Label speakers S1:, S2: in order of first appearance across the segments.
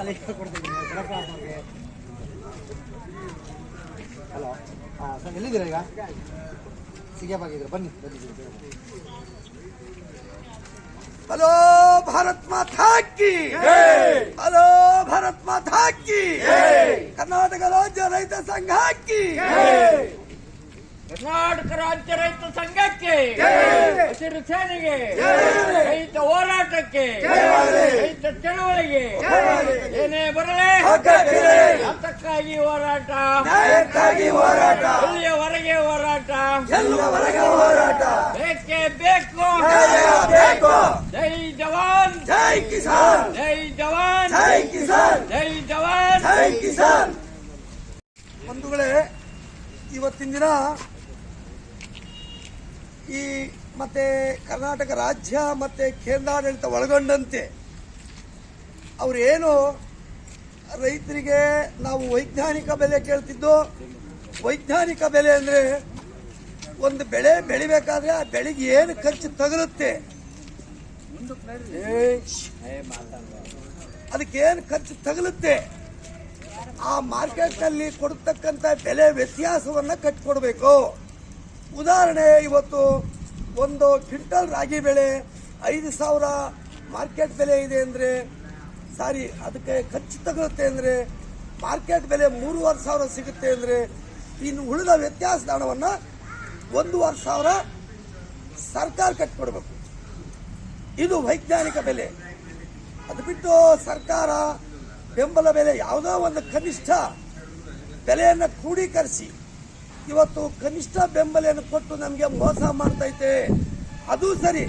S1: ಅಲ್ಲಿ ಕೊಡ್ತೀನಿ ಅವ್ರಿಗೆ ಹಲೋ ಹಾಂ ಸರ್ ಎಲ್ಲಿದ್ದೀರಾ ಈಗ ಸಿಗೇಬಾಗಿದ್ದೀರಾ ಬನ್ನಿ ಬನ್ನಿ ಬನ್ನಿ.
S2: ಹಲೋ ಭಾರತ್ ಮಾತಾ ಕಿ ಹಲೋ ಭಾರತ್ ಮಾತಾ ಕಿ ಕರ್ನಾಟಕ ರಾಜ್ಯ ರೈತ ಸಂಘ ಕಿ
S3: ಕರ್ನಾಟಕ ರಾಜ್ಯ ರೈತ ಸಂಘಕ್ಕೆ ಹಸಿರು ಸೇನೆಗೆ ರೈತ ಹೋರಾಟಕ್ಕೆ ರೈತ ಚಳವಳಿಗೆ ಏನೇ ಬರಲೇ ಹತ್ತಕ್ಕಾಗಿ ಹೋರಾಟ?
S2: ಹೋರಾಟ?
S3: ಇಲ್ಲಿಯವರೆಗೆ ಹೋರಾಟ?
S2: ಎಲ್ಲವರೆಗೆ ಹೋರಾಟ?
S3: ಬೇಕೇ ಬೇಕು. ಜೈ ಜವಾನ್.
S2: ಜೈ ಕಿಸಾನ್.
S3: ಜೈ ಜವಾನ್.
S2: ಜೈ ಕಿಸಾನ್.
S3: ಜೈ ಜವಾನ್.
S2: ಜೈ ಕಿಸಾನ್. ಬಂಧುಗಳೇ ಇವತ್ತಿನ ದಿನ ಈ ಮತ್ತೆ ಕರ್ನಾಟಕ ರಾಜ್ಯ ಮತ್ತೆ ಕೇಂದ್ರಾಡಳಿತ ಒಳಗೊಂಡಂತೆ ಅವರೇನು ರೈತರಿಗೆ ನಾವು ವೈಜ್ಞಾನಿಕ ಬೆಲೆ ಕೇಳ್ತಿದ್ದು, ವೈಜ್ಞಾನಿಕ ಬೆಲೆ ಅಂದರೆ ಒಂದು ಬೆಳೆ ಬೆಳಿಬೇಕಾದ್ರೆ ಆ ಬೆಳೆಗೆ ಏನು ಖರ್ಚು ತಗಲುತ್ತೆ? ಅದಕ್ಕೇನು ಖರ್ಚು ತಗಲುತ್ತೆ? ಆ ಮಾರ್ಕೆಟ್ನಲ್ಲಿ ಕೊಡ್ತಕ್ಕಂಥ ಬೆಲೆ ವ್ಯತ್ಯಾಸವನ್ನ ಕಟ್ಟಿಕೊಡ್ಬೇಕು ಉದಾಹರಣೆ, ಇವತ್ತು ಒಂದು ಕ್ವಿಂಟಲ್ ರಾಗಿ ಬೆಳೆ ಐದು ಸಾವಿರ ಮಾರ್ಕೆಟ್ ಬೆಲೆ ಇದೆ ಅಂದರೆ, ಸಾರಿ, ಅದಕ್ಕೆ ಖರ್ಚು ತಗುತ್ತೆ ಅಂದರೆ, ಮಾರ್ಕೆಟ್ ಬೆಲೆ ಮೂರುವರೆ ಸಾವಿರ ಸಿಗುತ್ತೆ ಅಂದರೆ, ಇನ್ನು ಉಳಿದ ವ್ಯತ್ಯಾಸದ ಹಣವನ್ನು ಒಂದೂವರೆ ಸಾವಿರ ಸರ್ಕಾರ ಕಟ್ಟಿಕೊಡ್ಬೇಕು. ಇದು ವೈಜ್ಞಾನಿಕ ಬೆಲೆ. ಅದು ಬಿಟ್ಟು ಸರ್ಕಾರ ಬೆಂಬಲ ಬೆಲೆ ಯಾವುದೋ ಒಂದು ಕನಿಷ್ಠ ಬೆಲೆಯನ್ನು ಕ್ರೋಢೀಕರಿಸಿ ಇವತ್ತು ಕನಿಷ್ಠ ಬೆಂಬಲೆಯನ್ನು ಕೊಟ್ಟು ನಮಗೆ ಮೋಸ ಮಾಡ್ತೈತೆ. ಅದು ಸರಿ.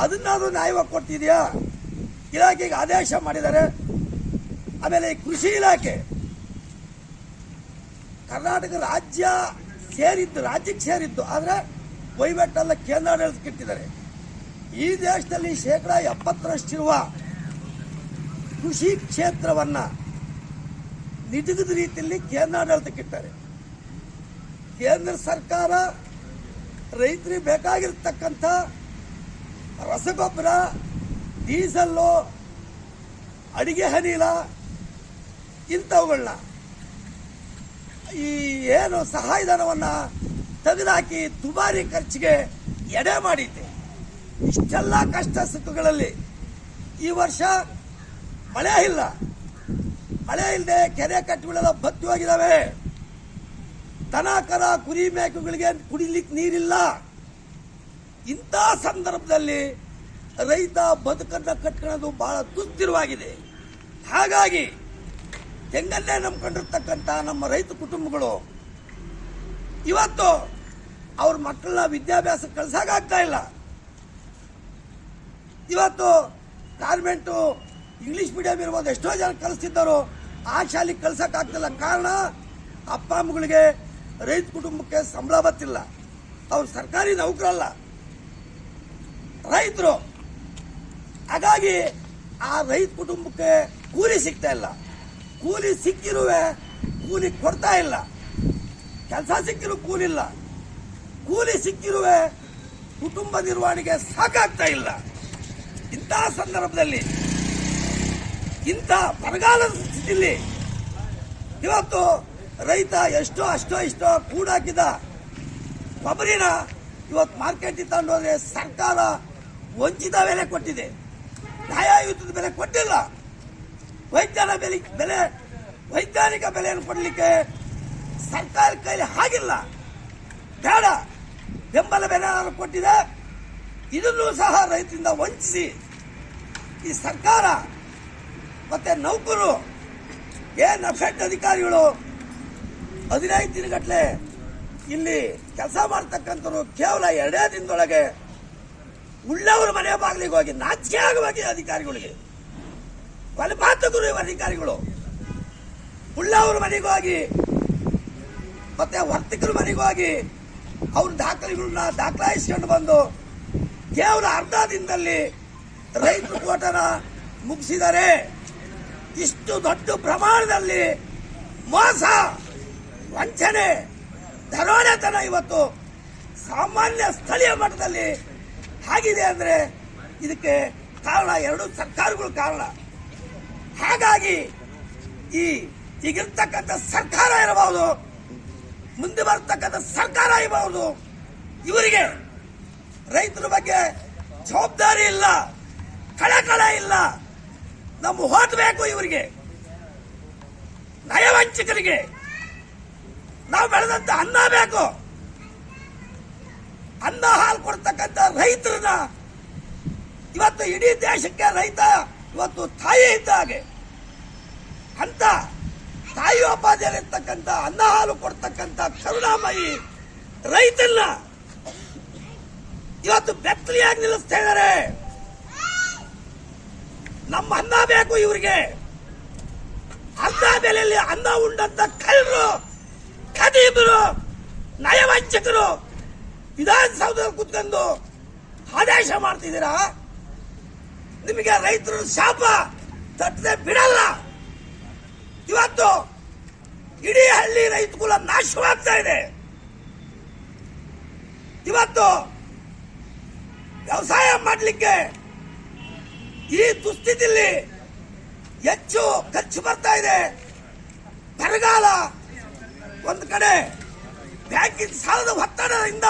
S2: ಅದನ್ನಾದ್ರೂ ನ್ಯಾಯವಾಗಿ ಕೊಡ್ತಿದೆಯಾ? ಇಲಾಖೆಗೆ ಆದೇಶ ಮಾಡಿದ್ದಾರೆ. ಆಮೇಲೆ ಈ ಕೃಷಿ ಇಲಾಖೆ, ಕರ್ನಾಟಕ ರಾಜ್ಯ ಸೇರಿದ್ದು, ರಾಜ್ಯಕ್ಕೆ ಸೇರಿದ್ದು, ಆದರೆ ವಹಿವಾಟೆಲ್ಲ ಕೇಂದ್ರಾಡಳಿತಕ್ಕೆ ಇಟ್ಟಿದ್ದಾರೆ. ಈ ದೇಶದಲ್ಲಿ ಶೇಕಡ ಎಪ್ಪತ್ತರಷ್ಟಿರುವ ಕೃಷಿ ಕ್ಷೇತ್ರವನ್ನ ನಿಜಗದ ರೀತಿಯಲ್ಲಿ ಕೇಂದ್ರಾಡಳಿತಕ್ಕಿಟ್ಟಾರೆ ಕೇಂದ್ರ ಸರ್ಕಾರ ರೈತರಿಗೆ ಬೇಕಾಗಿರ್ತಕ್ಕಂಥ ರಸಗೊಬ್ಬರ, ಡೀಸಲ್ಲು, ಅಡಿಗೆ ಅನಿಲ ಇಂಥವುಗಳನ್ನ ಈ ಏನು ಸಹಾಯಧನವನ್ನು ತೆಗೆದುಹಾಕಿ ದುಬಾರಿ ಖರ್ಚಿಗೆ ಎಡೆ ಮಾಡಿದ್ದೆ. ಇಷ್ಟೆಲ್ಲ ಕಷ್ಟ ಸುಖಗಳಲ್ಲಿ ಈ ವರ್ಷ ಮಳೆ ಇಲ್ಲ. ಮಳೆ ಇಲ್ಲದೆ ಕೆರೆ ಕಟ್ಟುಗಳೆಲ್ಲ ಬತ್ತಿ ಹೋಗಿದಾವೆ ದನ ಕರ ಕುರಿ ಮೇಕೆಗಳಿಗೆ ಕುಡಿಲಿಕ್ಕೆ ನೀರಿಲ್ಲ. ಇಂಥ ಸಂದರ್ಭದಲ್ಲಿ ರೈತ ಬದುಕನ್ನ ಕಟ್ಕೊಳ್ಳೋದು ಬಹಳ ದುಸ್ತಿರವಾಗಿದೆ ಹಾಗಾಗಿ ತೆಂಗನ್ನೇ ನಂಬ್ಕೊಂಡಿರ್ತಕ್ಕಂಥ ನಮ್ಮ ರೈತ ಕುಟುಂಬಗಳು, ಇವತ್ತು ಅವ್ರ ಮಕ್ಕಳನ್ನ ವಿದ್ಯಾಭ್ಯಾಸ ಕಳ್ಸೋಕ್ಕಾಗ್ತಾ ಇಲ್ಲ. ಇವತ್ತು ಕಾನ್ವೆಂಟು ಇಂಗ್ಲಿಷ್ ಮೀಡಿಯಂ ಇರ್ಬೋದು ಎಷ್ಟೋ ಜನ ಕಲಿಸ್ತಿದ್ದರು, ಆ ಶಾಲೆಗೆ ಕಳ್ಸೋಕ್ಕಾಗ್ತಿಲ್ಲ ಕಾರಣ ಅಪ್ಪ ಅಮ್ಮಗಳಿಗೆ ರೈತ ಕುಟುಂಬಕ್ಕೆ ಸಂಬಳ ಬತ್ತಿಲ್ಲ. ಅವ್ರು ಸರ್ಕಾರಿ ನೌಕರಲ್ಲ. ರೈತರು, ಹಾಗಾಗಿ ಆ ರೈತ ಕುಟುಂಬಕ್ಕೆ ಕೂಲಿ ಸಿಗ್ತಾ ಇಲ್ಲ. ಕೂಲಿ ಸಿಕ್ಕಿರುವೆ ಕೂಲಿ ಕೊಡ್ತಾ ಇಲ್ಲ. ಕೆಲಸ ಸಿಕ್ಕಿರೋ ಕೂಲಿ ಇಲ್ಲ ಕೂಲಿ ಸಿಕ್ಕಿರುವೆ ಕುಟುಂಬ ನಿರ್ವಹಣೆಗೆ ಸಾಕಾಗ್ತಾ ಇಲ್ಲ. ಇಂತಹ ಸಂದರ್ಭದಲ್ಲಿ, ಇಂಥ ಬರಗಾಲದ ಸ್ಥಿತಿಯಲ್ಲಿ ಇವತ್ತು ರೈತ ಎಷ್ಟೋ ಅಷ್ಟೋ ಇಷ್ಟೋ ಕೂಡಾಕಿದ ಕೊಬ್ಬರಿನ ಇವತ್ತು ಮಾರ್ಕೆಟಿಗೆ ತಗೊಂಡೋದ್ರೆ ಸರ್ಕಾರ ವಂಚಿತ ಬೆಲೆ ಕೊಟ್ಟಿದೆ. ನ್ಯಾಯಯುತದ ಬೆಲೆ ಕೊಟ್ಟಿಲ್ಲ. ವೈಜ್ಞಾನ ಬೆಲೆ ಬೆಲೆ, ವೈಜ್ಞಾನಿಕ ಬೆಲೆಯನ್ನು ಕೊಡಲಿಕ್ಕೆ ಸರ್ಕಾರ ಕೈಲಿ ಆಗಿಲ್ಲ ಬೇಡ. ಬೆಂಬಲ ಬೆಲೆ ಕೊಟ್ಟಿದೆ, ಇದನ್ನು ಸಹ ರೈತರಿಂದ ವಂಚಿಸಿ. ಈ ಸರ್ಕಾರ ಮತ್ತೆ ನೌಕರು, ಏನ್ ಅಫೆಕ್ಟ್ ಅಧಿಕಾರಿಗಳು ಹದಿನೈದು ದಿನಗಟ್ಟಲೆ ಇಲ್ಲಿ ಕೆಲಸ ಮಾಡ್ತಕ್ಕಂಥವ್ರು ಕೇವಲ ಎರಡೇ ದಿನದೊಳಗೆ ಉಳ್ಳವರ ಮನೆ ಬಾಗಿಲಿಗೆ ಹೋಗಿ ನಾಚಿಕೆ ಆಗುವಾಗಿ ಅಧಿಕಾರಿಗಳಿಗೆ. ಕೊಲೆಪಾತಕರು ಅಧಿಕಾರಿಗಳು. ಉಳ್ಳವರ ಮನೆಗೆ ಹೋಗಿ, ಮತ್ತೆ ವರ್ತಕರ ಮನೆಗೆ ಹೋಗಿ ಅವ್ರ ದಾಖಲೆಗಳನ್ನ ದಾಖಲಾಯಿಸ್ಕೊಂಡು ಬಂದು ಕೇವಲ ಅರ್ಧ ದಿನದಲ್ಲಿ ರೈತರು ಕೋಟನ ಮುಗಿಸಿದರೆ ಇಷ್ಟು ದೊಡ್ಡ ಪ್ರಮಾಣದಲ್ಲಿ ಮೋಸ ವಂಚನೆ. ದರೋಡೆತನ ಇವತ್ತು ಸಾಮಾನ್ಯ ಸ್ಥಳೀಯ ಮಟ್ಟದಲ್ಲಿ ಆಗಿದೆ ಅಂದ್ರೆ ಇದಕ್ಕೆ ಕಾರಣ ಎರಡು ಸರ್ಕಾರಗಳು ಕಾರಣ. ಹಾಗಾಗಿ ಈ ಈಗಿರ್ತಕ್ಕಂಥ ಸರ್ಕಾರ ಇರಬಹುದು, ಮುಂದೆ ಬರ್ತಕ್ಕಂಥ ಸರ್ಕಾರ ಇರಬಹುದು, ಇವರಿಗೆ ರೈತರ ಬಗ್ಗೆ ಜವಾಬ್ದಾರಿ ಇಲ್ಲ, ಕಳಕಳ ಇಲ್ಲ. ನಮ್ಮ ಹೋಟ್ ಬೇಕು ಇವರಿಗೆ. ನಯವಂಚಕರಿಗೆ ನಾವು ಬೆಳೆದಂತ ಅನ್ನ ಬೇಕು. ಅನ್ನ ಹಾಲು ಕೊಡ್ತಕ್ಕಂಥ ರೈತರನ್ನ ಇವತ್ತು ಇಡೀ ದೇಶಕ್ಕೆ ರೈತ, ಇವತ್ತು ತಾಯಿ ಇದ್ದ ಹಾಗೆ. ಅಂತ ತಾಯಿ ಉಪಾಧಿಯಲ್ಲಿರ್ತಕ್ಕಂಥ ಅನ್ನ ಹಾಲು ಕೊಡ್ತಕ್ಕಂಥ ಕರುಣಾಮಯಿ ರೈತನ್ನ ಇವತ್ತು ಬೆತ್ತಲಿಯಾಗಿ ನಿಲ್ಲಿಸ್ತಾ ಇದ್ದಾರೆ. ನಮ್ಮ ಅನ್ನ ಬೇಕು ಇವರಿಗೆ. ಅನ್ನ ಬೆಲೆಯಲ್ಲಿ ಅನ್ನ ಉಂಡಂತ ಕಳ್ಳರು ಖದೀಬರು, ನಯವಂಚಕರು, ವಿಧಾನಸೌಧದಲ್ಲಿ ಕುತ್ಕೊಂಡು ಆದೇಶ ಮಾಡ್ತಿದ್ದೀರಾ? ನಿಮಗೆ ರೈತರು ಶಾಪ ತಟ್ಟದೆ ಬಿಡಲ್ಲ. ಇವತ್ತು ಇಡೀ ಹಳ್ಳಿ ರೈತ ಕುಲ ನಾಶವಾಗ್ತಾ ಇದೆ. ಇವತ್ತು ವ್ಯವಸಾಯ ಮಾಡಲಿಕ್ಕೆ ಈ ದುಸ್ಥಿತಿಯಲ್ಲಿ ಹೆಚ್ಚು ಖರ್ಚು ಬರ್ತಾ ಇದೆ. ಬರಗಾಲ ಒಂದು ಕಡೆ ಬ್ಯಾಂಕಿನ ಸಾಲದ ಒತ್ತಡದಿಂದ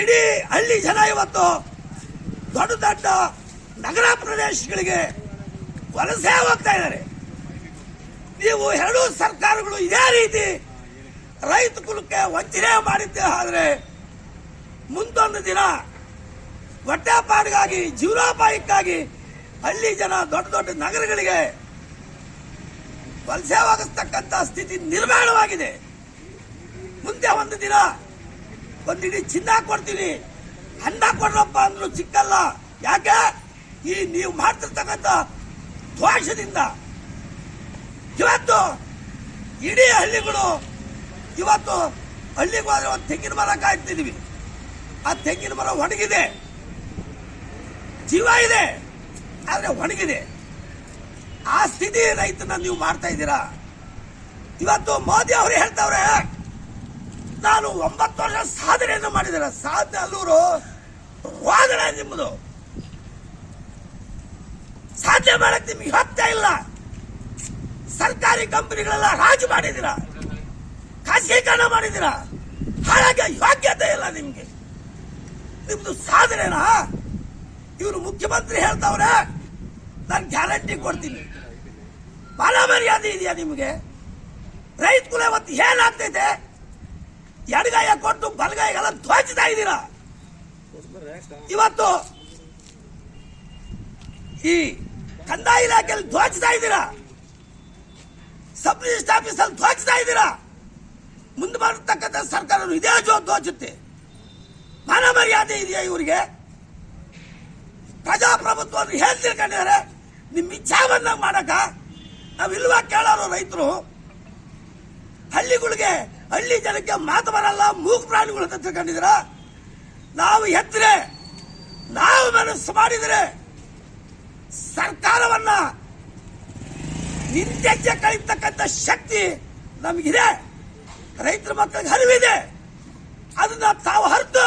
S2: ಇಡೀ ಹಳ್ಳಿ ಜನ ಇವತ್ತು ದೊಡ್ಡ ದೊಡ್ಡ ನಗರ ಪ್ರದೇಶಗಳಿಗೆ ವಲಸೆ ಹೋಗ್ತಾ ಇದ್ದಾರೆ. ನೀವು ಎರಡೂ ಸರ್ಕಾರಗಳು ಇದೇ ರೀತಿ ರೈತ ಕುಲಕ್ಕೆ ವಂಚನೆ ಮಾಡಿದ್ದೆ ಆದರೆ ಮುಂದೊಂದು ದಿನ ಹೊಟ್ಟೆಪಾಡಿಗಾಗಿ ಜೀವನೋಪಾಯಕ್ಕಾಗಿ ಹಳ್ಳಿ ಜನ ದೊಡ್ಡ ದೊಡ್ಡ ನಗರಗಳಿಗೆ ವಲಸೆ ಹೋಗಿಸ್ತಕ್ಕಂಥ ಸ್ಥಿತಿ ನಿರ್ಮಾಣವಾಗಿದೆ. ಮುಂದೆ ಒಂದು ದಿನ ಒಂದಿಡೀ ಚಿನ್ನ ಕೊಡ್ತೀನಿ. ಅನ್ನ ಕೊಡ್ರಪ್ಪ ಅಂದ್ರು ಸಿಕ್ಕಲ್ಲ. ಯಾಕೆ? ಈ ನೀವು ಮಾಡ್ತಿರ್ತಕ್ಕಂಥ ದ್ವಾಷದಿಂದ. ಇವತ್ತು ಇಡೀ ಹಳ್ಳಿಗಳು ಇವತ್ತು ಹಳ್ಳಿಗೆ ಹೋದ್ರೆ ಒಂದು ತೆಂಗಿನ ಮರ ಕಾಯ್ತಿದೀವಿ ಆ ತೆಂಗಿನ ಮರ ಒಣಗಿದೆ. ಜೀವ ಇದೆ. ಆದರೆ ಒಣಗಿದೆ. ಆ ಸ್ಥಿತಿ ರೈತನ ನೀವು ಮಾಡ್ತಾ ಇದ್ದೀರಾ? ಇವತ್ತು ಮೋದಿ ಅವರು ಹೇಳ್ತಾವ್ರೆ, ನಾನು ಒಂಬತ್ತು ವರ್ಷ ಸಾಧನೆಯನ್ನು ಮಾಡಿದ್ದಾರೆ ಸಾಧನೆ ಅಲ್ಲೂರು ವಾದನೆ ನಿಮ್ಮದು. ಸಾಧನೆ ಮಾಡಕ್ ನಿಮ್ಗೆ ಹೋಗ್ತಾ ಇಲ್ಲ. ಸರ್ಕಾರಿ ಕಂಪನಿಗಳೆಲ್ಲ ರಾಜು ಮಾಡಿದಿರ ಖಾಸಗೀಕರಣ ಮಾಡಿದಿರ ಹಾಗಾಗಿ ಯೋಗ್ಯತೆ ಇಲ್ಲ ನಿಮ್ಗೆ. ನಿಮ್ದು ಸಾಧನೆನಾ? ಇವರು ಮುಖ್ಯಮಂತ್ರಿ ಹೇಳ್ತಾವ್ರೆ, ನಾನು ಗ್ಯಾರಂಟಿ ಕೊಡ್ತೀನಿ. ಮಾನ ಮರ್ಯಾದೆ ಇದೆಯಾ ನಿಮಗೆ? ರೈತ ಕುಲ ಇವತ್ತು ಏನಾಗ್ತೈತೆ? ಎಡಗಾಯ ಕೊಟ್ಟು ಬಲಗಾಯಿಗೆಲ್ಲ ಧ್ವಜಿಸ್ತಾ ಇದ್ದೀರಾ? ಇವತ್ತು ಈ ಕಂದಾಯ ಇಲಾಖೆಯಲ್ಲಿ ಧ್ವಜಿಸ್ತಾ ಇದ್ದೀರಾ? ಸಬ್ ರಿಜಿಸ್ಟರ್ ಆಫೀಸಲ್ಲಿ ಧ್ವಜಿಸ್ತಾ ಇದ್ದೀರಾ? ಮುಂದೆ ಬರತಕ್ಕಂಥ ಸರ್ಕಾರ ಇದೇ ಜೋ ಧ್ವಜುತ್ತೆ ಮಾನ ಮರ್ಯಾದೆ ಇದೆಯಾ ಇವರಿಗೆ? ಪ್ರಜಾಪ್ರಭುತ್ವವನ್ನು ಹೇಳ್ತಿರ್ಕೊಂಡಿದ್ದಾರೆ. ನಿಮ್ಮ ಇಚ್ಛಾ ಬಂದಾಗ ಮಾಡಕ ನಾವ್ ಇಲ್ವಾ ಕೇಳೋರು ರೈತರು? ಹಳ್ಳಿಗಳಿಗೆ, ಹಳ್ಳಿ ಜನಕ್ಕೆ ಮಾತು ಬರಲ್ಲ, ಮೂಗು ಪ್ರಾಣಿಗಳು ಅಂತ ತಿಳ್ಕೊಂಡಿದ್ರ ನಾವು ಎತ್ತರೆ ನಾವು ಮನಸ್ಸು ಮಾಡಿದರೆ ಸರ್ಕಾರವನ್ನ ನಿಂತೆಜ್ಜೆ ಕಳಿತಕ್ಕಂಥ ಶಕ್ತಿ ನಮಗಿದೆ. ರೈತರ ಮಕ್ಕಳಿಗೆ ಹರಿವಿದೆ ಅದನ್ನ ತಾವು ಹರಿದು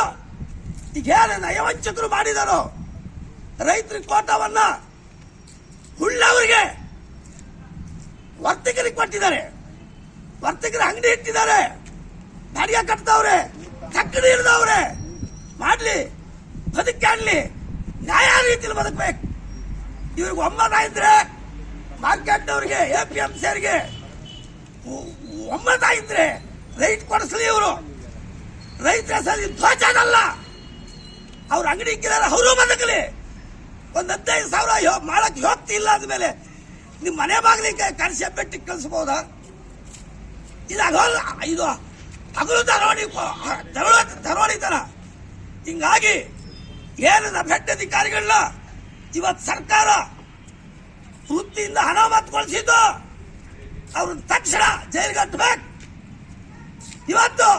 S2: ಈಗ ಏನು ನಯವಂಚಕರು ಮಾಡಿದಾರೋ ರೈತರ ಕೋಟವನ್ನ ಹುಳ್ಳವರಿಗೆ ವರ್ತಕರಿಗೆ ಕೊಟ್ಟಿದ್ದಾರೆ. ವರ್ತಕರ ಅಂಗಡಿ ಇಟ್ಟಿದ್ದಾರೆ. ಬಾಡಿಗೆ ಕಟ್ತಾವ್ರೆ ತಕ್ಕಡಿ ಹಿಡ್ದವ್ರೆ ಮಾಡ್ಲಿ ಬದುಕಾಡ್ಲಿ ನ್ಯಾಯ ರೀತಿಯಲ್ಲಿ ಬದುಕ್ಬೇಕು. ಇವ್ರಿಗೆ ಒಮ್ಮತ ಇದ್ರೆ ಮಾರ್ಕೆಟ್ ಅವ್ರಿಗೆ ಎ ಪಿ ಎಂ ಸಿ ಅವರಿಗೆ ಒಮ್ಮತ ಇದ್ರೆ ರೈಟ್ ಕೊಡಿಸ್ಲಿ ಇವರು. ರೈತರ ಸರಿ ಧ್ವಜನಲ್ಲ ಅವ್ರ ಅಂಗಡಿ ಇಕ್ಕಿದಾರೆ ಅವರು ಬದುಕಲಿ. ಒಂದು ಹದಿನೈದು ಸಾವಿರ ಮಾಡಕ್ ಯೋಗ್ತಿ ಇಲ್ಲ ಅಂದ್ಮೇಲೆ ನಿಮ್ ಮನೆ ಬಾಗಿಲಿಗೆ ಕರೆಸಿ ಬೆಟ್ಟಿಗೆ ಕಳಿಸ್ಬೋದಾ? ಇದು ಇದು ಹಗಲು ದರೋಡಿ ತರ ಹಿಂಗಾಗಿ ಏನು ಬೆಟ್ಟ ಅಧಿಕಾರಿಗಳನ್ನ ಇವತ್ತು ಸರ್ಕಾರ ವೃತ್ತಿಯಿಂದ ಅನಾಮತ್ಗೊಳಿಸಿದ್ದು ಅವ್ರ ತಕ್ಷಣ ಜೈಲಿಗೆ ಇವತ್ತು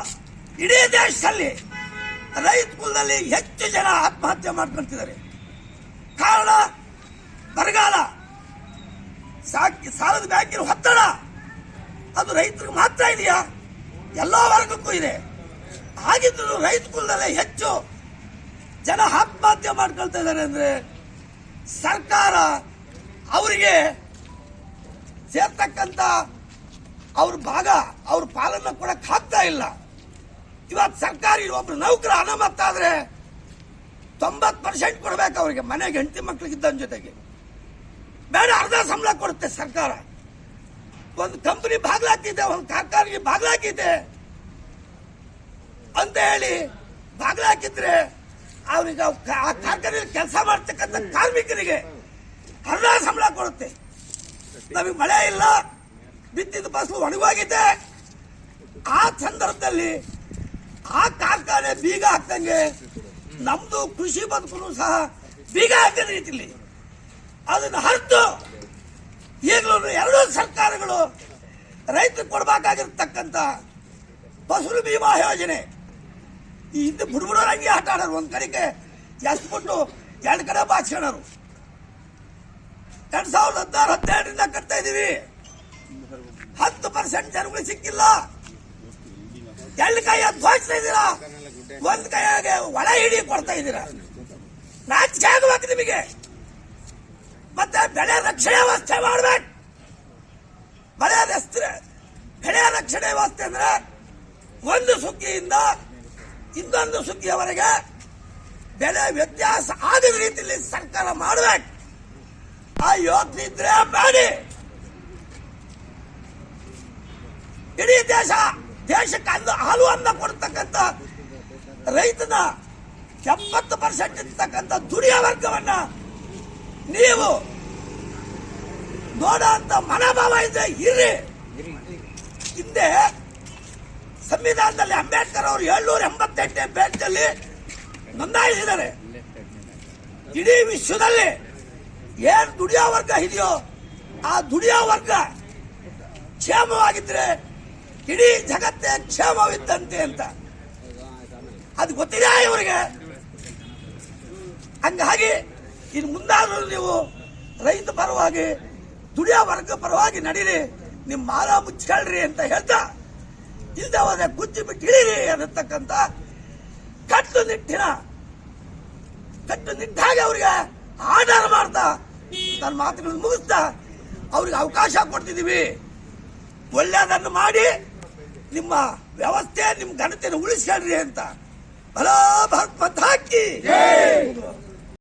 S2: ಇಡೀ ದೇಶದಲ್ಲಿ ರೈತ ಕುಲದಲ್ಲಿ ಹೆಚ್ಚು ಜನ ಆತ್ಮಹತ್ಯೆ ಮಾಡ್ಕೊಳ್ತಿದ್ದಾರೆ. ಕಾರಣ ಬರಗಾಲ. ಸಾಕಿ ಸಾಲದ ಬ್ಯಾಂಕಿನ ಒತ್ತಡ. ಅದು ರೈತರಿಗೆ ಮಾತ್ರ ಇದೆಯಾ? ಎಲ್ಲ ವರ್ಗಕ್ಕೂ ಇದೆ. ಹಾಗಿದ್ರು ರೈತ ಕುಲದಲ್ಲೇ ಹೆಚ್ಚು ಜನ ಆತ್ಮಹತ್ಯೆ ಮಾಡ್ಕೊಳ್ತಾ ಇದ್ದಾರೆ ಅಂದ್ರೆ ಸರ್ಕಾರ ಅವರಿಗೆ ಸೇರ್ತಕ್ಕಂತ ಅವ್ರ ಭಾಗ, ಅವ್ರ ಪಾಲನ್ನ ಕೊಡಕ್ ಆಗ್ತಾ ಇಲ್ಲ. ಇವತ್ತು ಸರ್ಕಾರಿ ಒಬ್ರು ನೌಕರ ಅನಾಮತ್ ತೊಂಬತ್ತು ತೊಂಬತ್ ಪರ್ಸೆಂಟ್ ಕೊಡ್ಬೇಕು ಅವರಿಗೆ. ಮನೆಗೆ ಹೆಂಡತಿ ಮಕ್ಕಳಿಗಿದ್ದ ಜೊತೆಗೆ. ಬೇಡ, ಅರ್ಧ ಸಂಬಳ ಕೊಡುತ್ತೆ ಸರ್ಕಾರ. ಒಂದು ಕಂಪನಿ ಬಾಗ್ಲಾಕಿದೆ, ಒಂದು ಕಾರ್ಖಾನೆಗೆ ಬಾಗ್ಲಾಕಿದೆ. ಅಂತ ಹೇಳಿ ಬಾಗ್ಲಾಕಿದ್ರೆ ಅವ್ರಿಗೆ ಆ ಕಾರ್ಖಾನೆಯಲ್ಲಿ ಕೆಲಸ ಮಾಡ್ತಕ್ಕಂಥ ಕಾರ್ಮಿಕರಿಗೆ ಅರ್ಧ ಸಂಬಳ ಕೊಡುತ್ತೆ. ನಮಗೆ ಮಳೆ ಇಲ್ಲ, ಬಿತ್ತಿದ ಫಸಲು ಒಣಗೋಗಿದೆ. ಆ ಸಂದರ್ಭದಲ್ಲಿ ಆ ಕಾರ್ಖಾನೆ ಬೀಗ ಹಾಕ್ದಂಗೆ ನಮ್ದು ಕೃಷಿ ಬದುಕು ಸಹ ಬೀಗ ಹಾಕಿದ ರೀತಿಲಿ. ಅದನ್ನು ಹರಿದು ಈಗಲೂ ಎರಡೂ ಸರ್ಕಾರಗಳು ರೈತರು ಕೊಡಬೇಕಾಗಿರ್ತಕ್ಕಂಥ ಫಸಲು ಭೀಮಾ ಯೋಜನೆ. ಈ ಹಿಂದೆ ಬುಡ್ಬುಡೋರು ಹಂಗೆ ಆಟ ಆಡೋರು, ಒಂದು ಕಡೆಗೆ ಬಿಟ್ಟು ಎರಡು ಕಡೆ ಬಾಚ್ಕೊಳ್ಳೋರು ಎರಡು ಸಾವಿರದ ಹದಿನಾರು ಹದಿನೇಳರಿಂದ ಕಟ್ತಾ ಇದ್ದೀವಿ ಹತ್ತು ಪರ್ಸೆಂಟ್ ಜನಗಳು ಸಿಕ್ಕಿಲ್ಲ. ಎರಡು ಕೈಯ ಧ್ವಜಿಸ್ತಾ ಇದ್ದೀರಾ ಒಂದು ಕೈಯಾಗೆ ಒಳ ಹಿಡಿ ಕೊಡ್ತಾ ಇದ್ದೀರಾ ನಾಚಿಕೆ ಆಗ್ಬೇಕು ನಿಮಗೆ. ಮತ್ತೆ ಬೆಳೆ ರಕ್ಷಣೆ ವ್ಯವಸ್ಥೆ ಮಾಡ್ಬೇಕು. ಬೆಳೆ ಬೆಳೆ ರಕ್ಷಣೆ ವ್ಯವಸ್ಥೆ ಅಂದ್ರೆ ಒಂದು ಸುಗ್ಗಿಯಿಂದ ಇನ್ನೊಂದು ಸುಗ್ಗಿಯವರೆಗೆ ಬೆಲೆ ವ್ಯತ್ಯಾಸ ಆಗದ ರೀತಿಯಲ್ಲಿ ಸರ್ಕಾರ ಮಾಡಬೇಕು. ಆ ಯೋಚನೆ ಇದ್ರೆ ಮಾಡಿ. ಇಡೀ ದೇಶ, ದೇಶಕ್ಕೆ ಅಂದು ಹಾಲು ಅನ್ನ ಕೊಡ್ತಕ್ಕಂಥ ರೈತನ ಎಪ್ಪತ್ತು ಪರ್ಸೆಂಟ್ ಇರ್ತಕ್ಕಂಥ ದುಡಿಯ ವರ್ಗವನ್ನ ನೀವು ನೋಡುವಂತ ಮನೋಭಾವ ಇದೆ ಇರ್ರಿ. ಹಿಂದೆ ಸಂವಿಧಾನದಲ್ಲಿ ಅಂಬೇಡ್ಕರ್ ಅವರು ಏಳ್ನೂರ ಎಂಬತ್ತೆಂಟನೇ ಪೇಜ್ನಲ್ಲಿ ನೋಂದಾಯಿಸಿದ್ದಾರೆ. ಇಡೀ ವಿಶ್ವದಲ್ಲಿ ಏನ್ ದುಡಿಯೋ ವರ್ಗ ಇದೆಯೋ ಆ ದುಡಿಯೋ ವರ್ಗ ಕ್ಷೇಮವಾಗಿದ್ರೆ ಇಡೀ ಜಗತ್ತೇ ಕ್ಷೇಮವಿದ್ದಂತೆ ಅಂತ. ಅದು ಗೊತ್ತಿದೆ ಇವರಿಗೆ? ಹಂಗಾಗಿ ಇನ್ನು ಮುಂದಾದ್ರೂ ನೀವು ರೈತ ಪರವಾಗಿ ದುಡಿಯೋ ವರ್ಗ ಪರವಾಗಿ ನಡೀರಿ. ನಿಮ್ಮ ಮಾಲ ಮುಚ್ಕೊಳ್ರಿ ಅಂತ ಹೇಳ್ತಾ ಇಲ್ದ ಹೋದ್ರೆ ಕುಚ್ಚಿ ಬಿಟ್ಟು ಇಳಿರಿ ನಿಟ್ಟಿನ ಕಟ್ಟು ನಿಟ್ಟಾಗಿ ಅವ್ರಿಗೆ ಆಧಾರ ಮಾಡ್ತಾ ನನ್ನ ಮಾತುಗಳನ್ನು ಮುಗಿಸ್ತಾ ಅವ್ರಿಗೆ ಅವಕಾಶ ಕೊಡ್ತಿದ್ದೀವಿ. ಒಳ್ಳೆಯದನ್ನು ಮಾಡಿ ನಿಮ್ಮ ವ್ಯವಸ್ಥೆ ನಿಮ್ಮ ಘನತೆಯನ್ನು ಉಳಿಸ್ಕೊಳ್ರಿ ಅಂತ. ಬಲ ಮತ್ ಹಾಕಿ